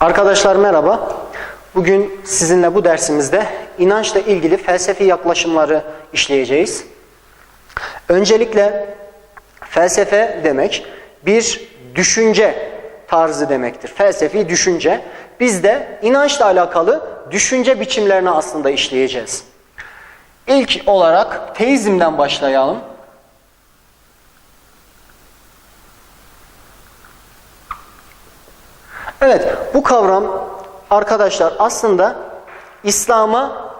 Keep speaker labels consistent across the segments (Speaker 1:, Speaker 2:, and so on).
Speaker 1: Arkadaşlar merhaba. Bugün sizinle bu dersimizde inançla ilgili felsefi yaklaşımları işleyeceğiz. Öncelikle felsefe demek bir düşünce tarzı demektir. Felsefi düşünce. Biz de inançla alakalı düşünce biçimlerini aslında işleyeceğiz. İlk olarak teizmden başlayalım. Evet, bu kavram arkadaşlar aslında İslam'a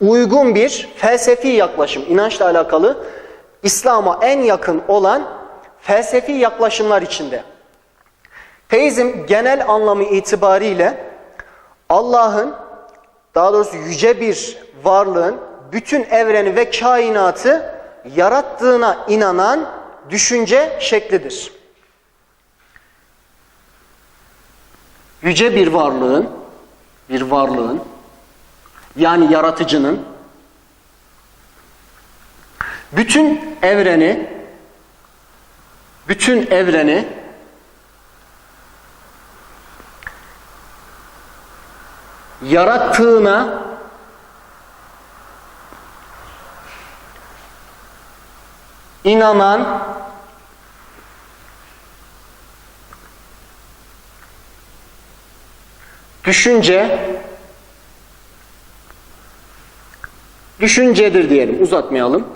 Speaker 1: uygun bir felsefi yaklaşım, inançla alakalı İslam'a en yakın olan felsefi yaklaşımlar içinde. Teizm genel anlamı itibariyle Allah'ın daha doğrusu yüce bir varlığın bütün evreni ve kainatı yarattığına inanan düşünce şeklidir. Yüce bir varlığın, bir varlığın, yani yaratıcının bütün evreni, bütün evreni yarattığına inanan Düşünce düşüncedir diyelim uzatmayalım.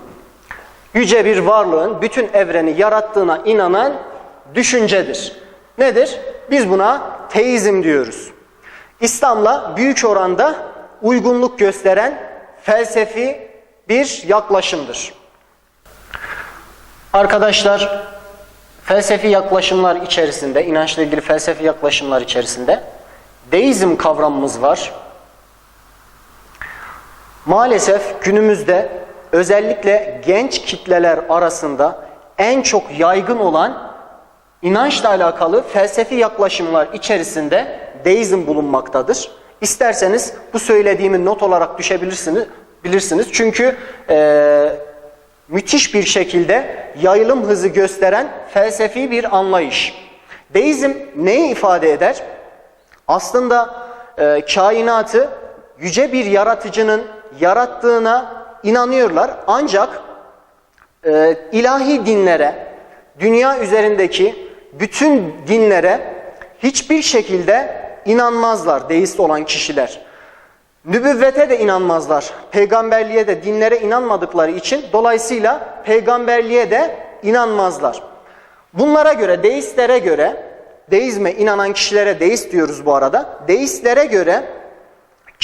Speaker 1: Yüce bir varlığın bütün evreni yarattığına inanan düşüncedir. Nedir? Biz buna teizm diyoruz. İslam'la büyük oranda uygunluk gösteren felsefi bir yaklaşımdır. Arkadaşlar felsefi yaklaşımlar içerisinde, inançla ilgili felsefi yaklaşımlar içerisinde deizm kavramımız var. Maalesef günümüzde özellikle genç kitleler arasında en çok yaygın olan inançla alakalı felsefi yaklaşımlar içerisinde deizm bulunmaktadır. İsterseniz bu söylediğimi not olarak düşebilirsiniz. Bilirsiniz. Çünkü e, müthiş bir şekilde yayılım hızı gösteren felsefi bir anlayış. Deizm neyi ifade eder? Aslında e, kainatı yüce bir yaratıcının yarattığına inanıyorlar. Ancak e, ilahi dinlere, dünya üzerindeki bütün dinlere hiçbir şekilde inanmazlar deist olan kişiler. Nübüvvete de inanmazlar. Peygamberliğe de dinlere inanmadıkları için dolayısıyla peygamberliğe de inanmazlar. Bunlara göre, deistlere göre deizme inanan kişilere deist diyoruz bu arada. Deistlere göre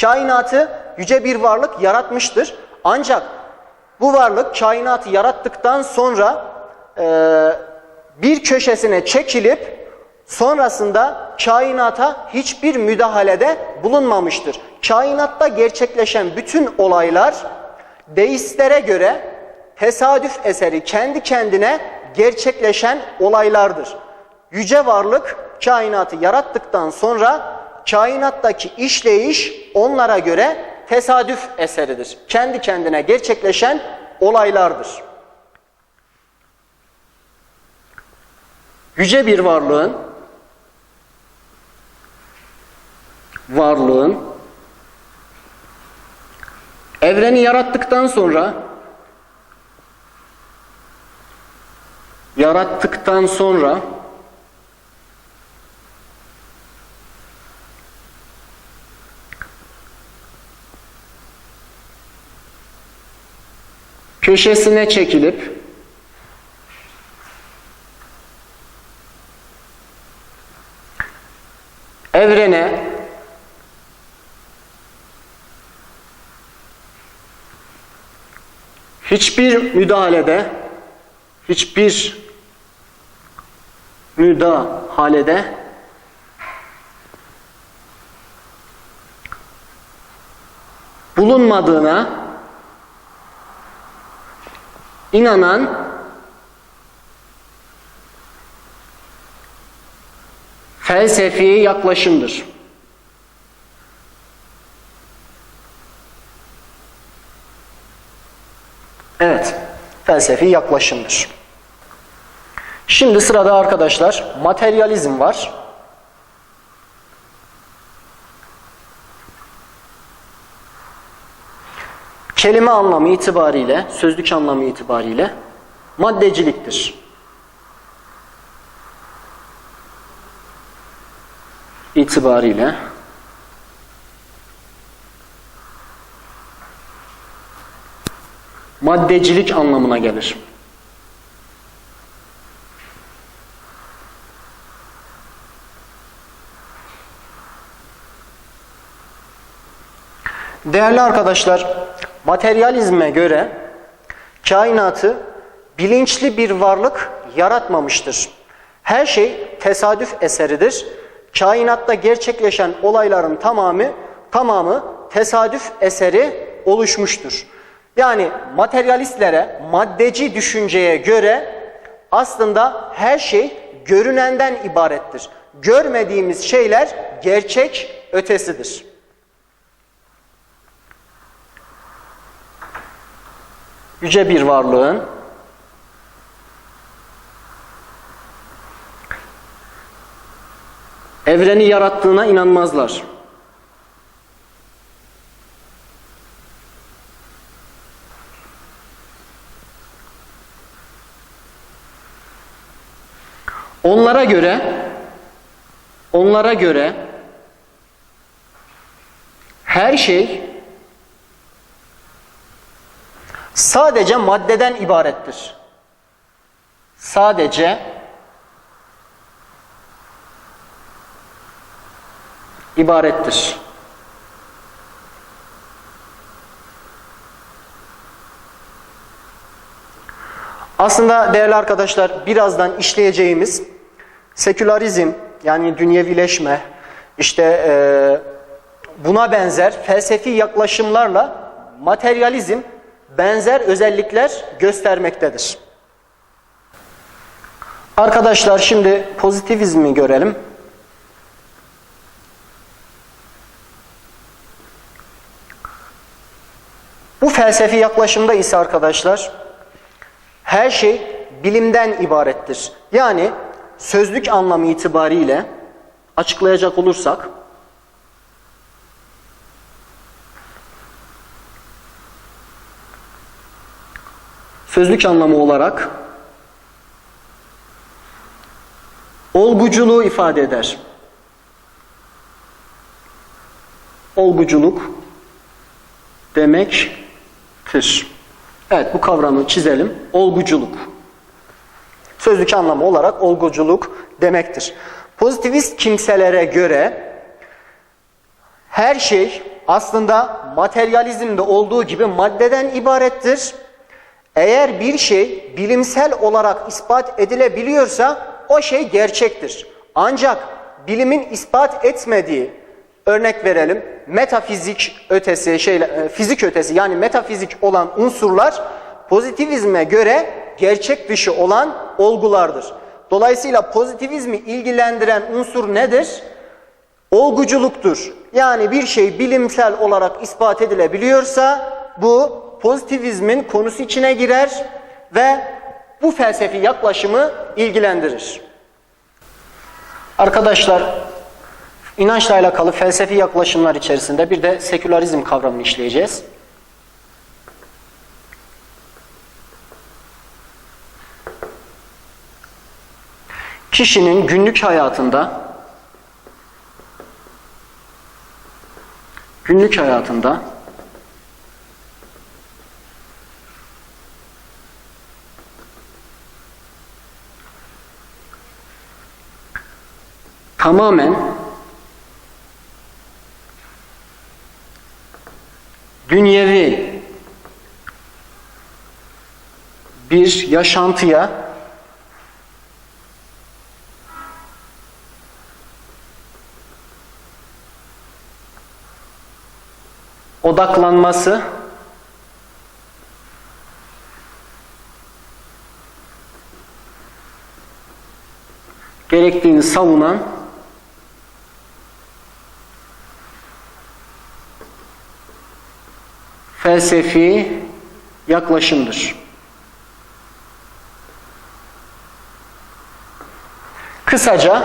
Speaker 1: kainatı yüce bir varlık yaratmıştır. Ancak bu varlık kainatı yarattıktan sonra e, bir köşesine çekilip sonrasında kainata hiçbir müdahalede bulunmamıştır. Kainatta gerçekleşen bütün olaylar deistlere göre tesadüf eseri kendi kendine gerçekleşen olaylardır. Yüce varlık kainatı yarattıktan sonra kainattaki işleyiş onlara göre tesadüf eseridir. Kendi kendine gerçekleşen olaylardır. Yüce bir varlığın varlığın evreni yarattıktan sonra yarattıktan sonra köşesine çekilip evrene hiçbir müdahalede hiçbir müdahalede bulunmadığına inanan felsefi yaklaşımdır. Evet, felsefi yaklaşımdır. Şimdi sırada arkadaşlar materyalizm var. Kelime anlamı itibariyle, sözlük anlamı itibariyle maddeciliktir. itibariyle maddecilik anlamına gelir. Değerli arkadaşlar, materyalizme göre kainatı bilinçli bir varlık yaratmamıştır. Her şey tesadüf eseridir. Kainatta gerçekleşen olayların tamamı tamamı tesadüf eseri oluşmuştur. Yani materyalistlere, maddeci düşünceye göre aslında her şey görünenden ibarettir. Görmediğimiz şeyler gerçek ötesidir. Yüce bir varlığın evreni yarattığına inanmazlar. Onlara göre onlara göre her şey sadece maddeden ibarettir. Sadece ibarettir. Aslında değerli arkadaşlar birazdan işleyeceğimiz sekülarizm yani dünyevileşme işte e, buna benzer felsefi yaklaşımlarla materyalizm benzer özellikler göstermektedir. Arkadaşlar şimdi pozitivizmi görelim. Bu felsefi yaklaşımda ise arkadaşlar her şey bilimden ibarettir. Yani sözlük anlamı itibariyle açıklayacak olursak sözlük anlamı olarak olguculuğu ifade eder. Olguculuk demektir. Evet bu kavramı çizelim. Olguculuk. Sözlük anlamı olarak olguculuk demektir. Pozitivist kimselere göre her şey aslında materyalizmde olduğu gibi maddeden ibarettir. Eğer bir şey bilimsel olarak ispat edilebiliyorsa o şey gerçektir. Ancak bilimin ispat etmediği örnek verelim metafizik ötesi şeyle fizik ötesi yani metafizik olan unsurlar pozitivizme göre gerçek dışı olan olgulardır. Dolayısıyla pozitivizmi ilgilendiren unsur nedir? Olguculuktur. Yani bir şey bilimsel olarak ispat edilebiliyorsa bu pozitivizmin konusu içine girer ve bu felsefi yaklaşımı ilgilendirir. Arkadaşlar inançla alakalı felsefi yaklaşımlar içerisinde bir de sekülerizm kavramını işleyeceğiz. Kişinin günlük hayatında günlük hayatında tamamen dünyevi bir yaşantıya odaklanması gerektiğini savunan felsefi yaklaşımdır. Kısaca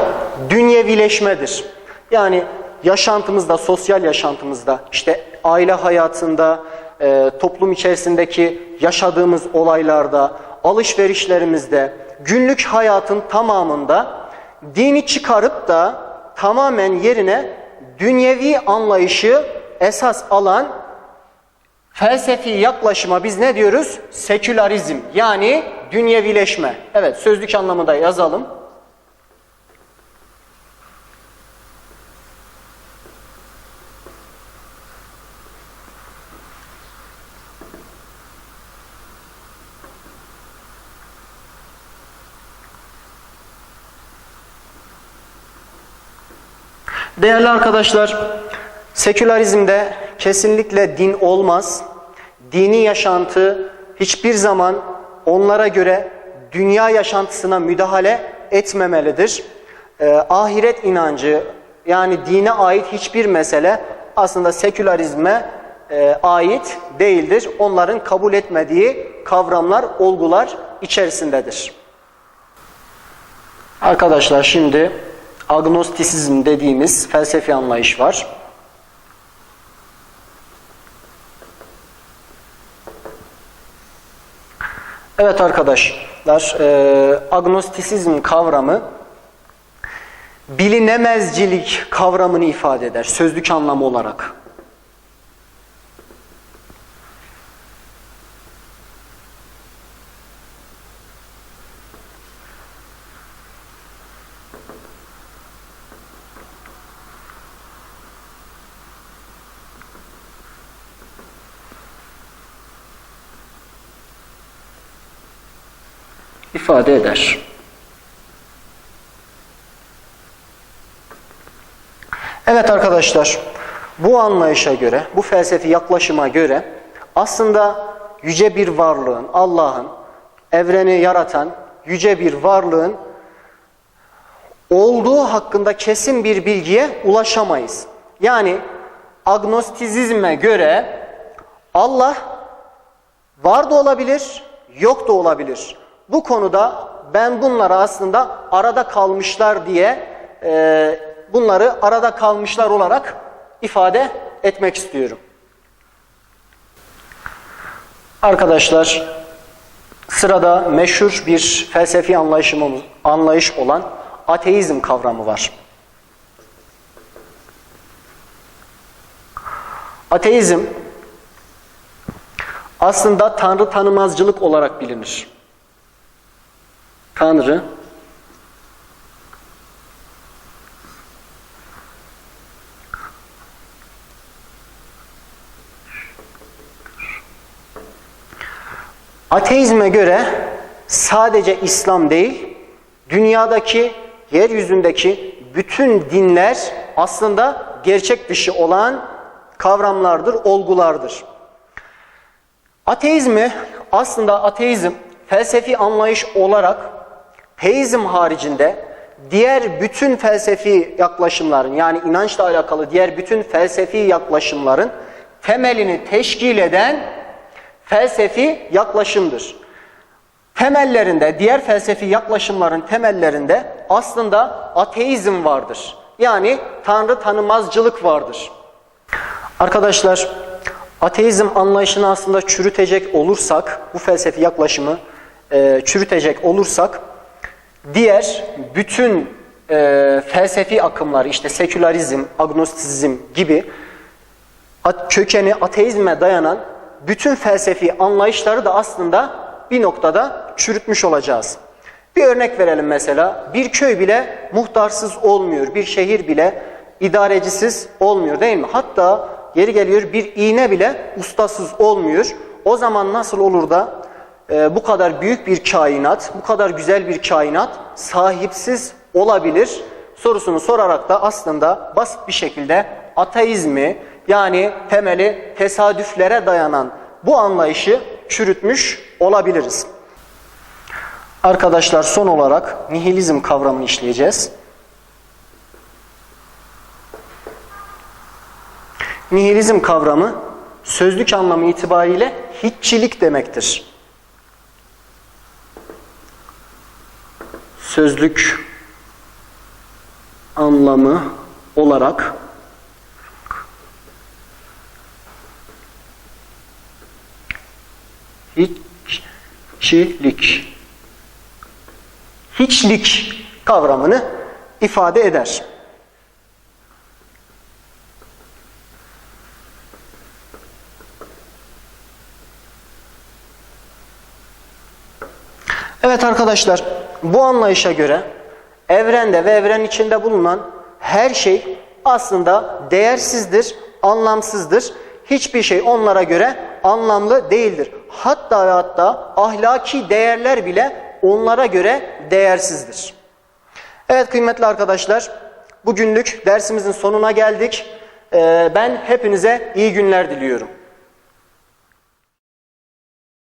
Speaker 1: dünyevileşmedir. Yani yaşantımızda, sosyal yaşantımızda, işte aile hayatında, e, toplum içerisindeki yaşadığımız olaylarda, alışverişlerimizde, günlük hayatın tamamında dini çıkarıp da tamamen yerine dünyevi anlayışı esas alan felsefi yaklaşıma biz ne diyoruz? Sekülerizm yani dünyevileşme. Evet sözlük anlamında yazalım. Değerli arkadaşlar, sekülerizmde kesinlikle din olmaz. Dini yaşantı hiçbir zaman onlara göre dünya yaşantısına müdahale etmemelidir. Ee, ahiret inancı yani dine ait hiçbir mesele aslında sekülerizme e, ait değildir. Onların kabul etmediği kavramlar, olgular içerisindedir. Arkadaşlar şimdi agnostisizm dediğimiz felsefi anlayış var. Evet arkadaşlar, e, agnostisizm kavramı bilinemezcilik kavramını ifade eder sözlük anlamı olarak. İfade eder. Evet arkadaşlar, bu anlayışa göre, bu felsefi yaklaşıma göre aslında yüce bir varlığın, Allah'ın, evreni yaratan yüce bir varlığın olduğu hakkında kesin bir bilgiye ulaşamayız. Yani agnostizizme göre Allah var da olabilir, yok da olabilir. Bu konuda ben bunları aslında arada kalmışlar diye e, bunları arada kalmışlar olarak ifade etmek istiyorum. Arkadaşlar sırada meşhur bir felsefi anlayışımız, anlayış olan ateizm kavramı var. Ateizm aslında tanrı tanımazcılık olarak bilinir. Tanrı Ateizme göre sadece İslam değil, dünyadaki, yeryüzündeki bütün dinler aslında gerçek dışı olan kavramlardır, olgulardır. Ateizmi aslında ateizm felsefi anlayış olarak teizm haricinde diğer bütün felsefi yaklaşımların yani inançla alakalı diğer bütün felsefi yaklaşımların temelini teşkil eden felsefi yaklaşımdır. Temellerinde, diğer felsefi yaklaşımların temellerinde aslında ateizm vardır. Yani Tanrı tanımazcılık vardır. Arkadaşlar, ateizm anlayışını aslında çürütecek olursak, bu felsefi yaklaşımı e, çürütecek olursak, diğer bütün e, felsefi akımlar, işte sekülerizm, agnostizm gibi kökeni ateizme dayanan bütün felsefi anlayışları da aslında bir noktada çürütmüş olacağız. Bir örnek verelim mesela. Bir köy bile muhtarsız olmuyor. Bir şehir bile idarecisiz olmuyor değil mi? Hatta yeri geliyor bir iğne bile ustasız olmuyor. O zaman nasıl olur da e, bu kadar büyük bir kainat, bu kadar güzel bir kainat sahipsiz olabilir? Sorusunu sorarak da aslında basit bir şekilde ateizmi yani temeli tesadüflere dayanan bu anlayışı çürütmüş olabiliriz. Arkadaşlar son olarak nihilizm kavramını işleyeceğiz. Nihilizm kavramı sözlük anlamı itibariyle hiççilik demektir. Sözlük anlamı olarak Hiçlik. Hiçlik kavramını ifade eder. Evet arkadaşlar, bu anlayışa göre evrende ve evren içinde bulunan her şey aslında değersizdir, anlamsızdır. Hiçbir şey onlara göre anlamlı değildir. Hatta hatta ahlaki değerler bile onlara göre değersizdir. Evet kıymetli arkadaşlar, bugünlük dersimizin sonuna geldik. Ee, Ben hepinize iyi günler diliyorum.